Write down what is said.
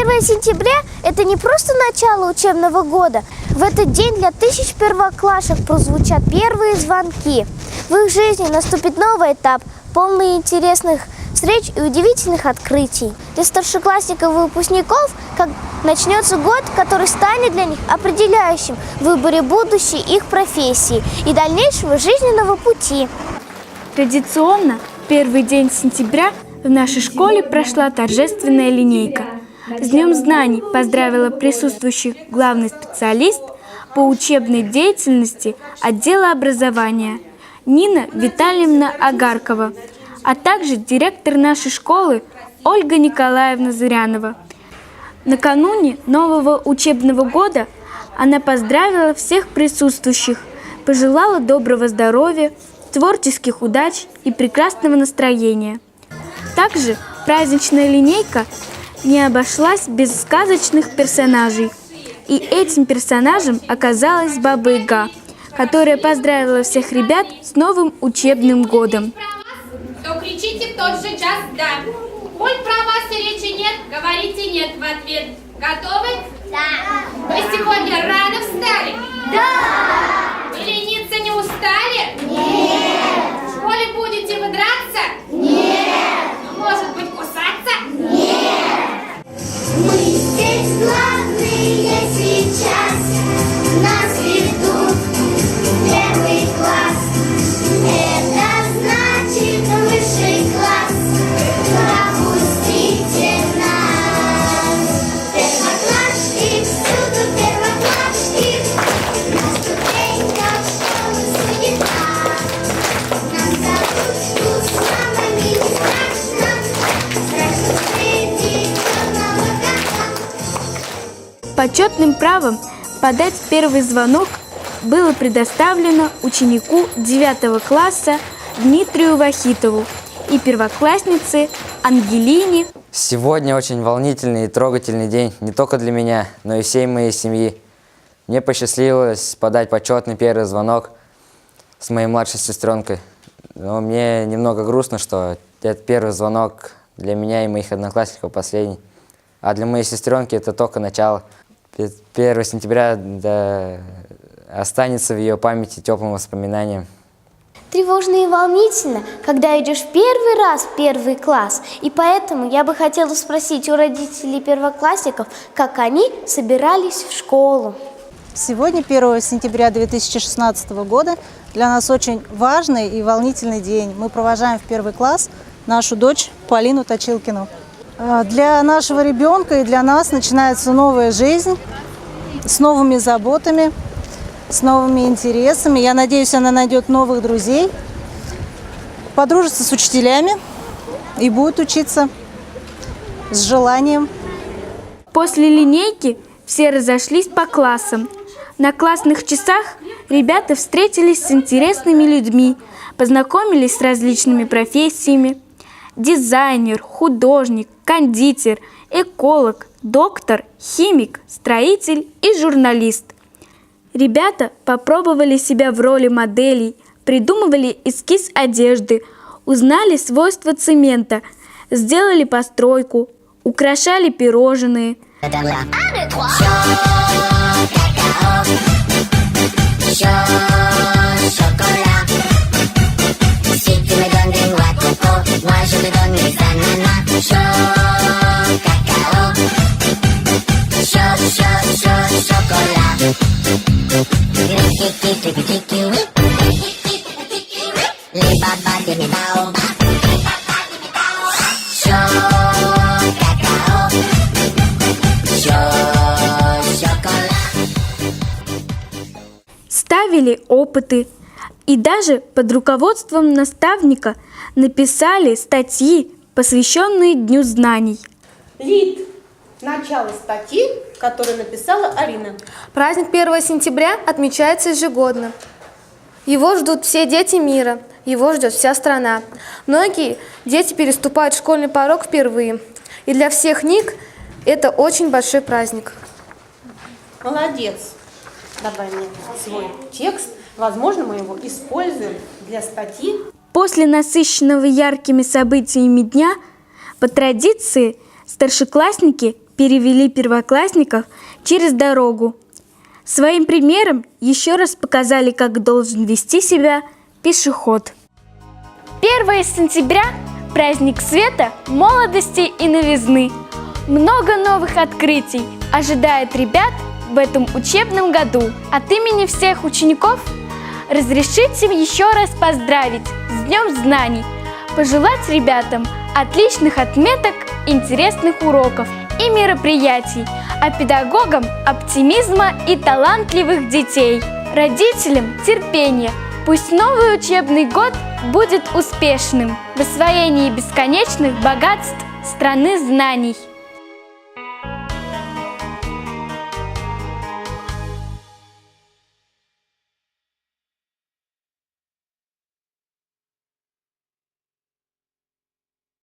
1 сентября – это не просто начало учебного года. В этот день для тысяч первоклашек прозвучат первые звонки. В их жизни наступит новый этап, полный интересных встреч и удивительных открытий. Для старшеклассников и выпускников как начнется год, который станет для них определяющим в выборе будущей их профессии и дальнейшего жизненного пути. Традиционно первый день сентября в нашей школе прошла торжественная линейка. С Днем знаний поздравила присутствующих главный специалист по учебной деятельности отдела образования Нина Витальевна Агаркова, а также директор нашей школы Ольга Николаевна Зырянова. Накануне нового учебного года она поздравила всех присутствующих, пожелала доброго здоровья, творческих удач и прекрасного настроения. Также праздничная линейка не обошлась без сказочных персонажей. И этим персонажем оказалась Баба Яга, которая поздравила всех ребят с новым учебным годом. то кричите в тот же час «да». Коль про вас и речи нет, говорите «нет» в ответ. Готовы? Да. Вы сегодня рано встали? Да. И лениться не устали? Нет. В школе будете вы драться? Нет. Может быть, кусаться? Мы здесь главные сейчас, нас Почетным правом подать первый звонок было предоставлено ученику 9 класса Дмитрию Вахитову и первокласснице Ангелине Сегодня очень волнительный и трогательный день не только для меня, но и всей моей семьи. Мне посчастливилось подать почетный первый звонок с моей младшей сестренкой. Но мне немного грустно, что этот первый звонок для меня и моих одноклассников последний. А для моей сестренки это только начало. 1 сентября да, останется в ее памяти теплым воспоминанием. Тревожно и волнительно, когда идешь в первый раз в первый класс. И поэтому я бы хотела спросить у родителей первоклассников, как они собирались в школу. Сегодня, 1 сентября 2016 года, для нас очень важный и волнительный день. Мы провожаем в первый класс нашу дочь Полину Точилкину. А, Для нашего ребенка и для нас начинается новая жизнь с новыми заботами, с новыми интересами. Я надеюсь, она найдет новых друзей, подружится с учителями и будет учиться с желанием. После линейки все разошлись по классам. На классных часах ребята встретились с интересными людьми, познакомились с различными профессиями. Дизайнер, художник, кондитер, эколог, доктор, химик, строитель и журналист. Ребята попробовали себя в роли моделей, придумывали эскиз одежды, узнали свойства цемента, сделали постройку, украшали пирожные – chocolat. Ставили опыты и даже под руководством наставника написали статьи, посвященные Дню знаний. Лид. Начало статьи, которую написала Арина. Праздник 1 сентября отмечается ежегодно. Его ждут все дети мира, его ждет вся страна. Многие дети переступают школьный порог впервые. И для всех них это очень большой праздник. Молодец. Давай мне свой текст. Возможно, мы его используем для статьи. После насыщенного яркими событиями дня, по традиции, старшеклассники перевели первоклассников через дорогу. Своим примером еще раз показали, как должен вести себя пешеход. 1 сентября – праздник света, молодости и новизны. Много новых открытий ожидает ребят в этом учебном году. От имени всех учеников разрешите еще раз поздравить с Днем Знаний, пожелать ребятам отличных отметок, интересных уроков и мероприятий, а педагогам оптимизма и талантливых детей. Родителям терпения. Пусть новый учебный год будет успешным в освоении бесконечных богатств страны знаний.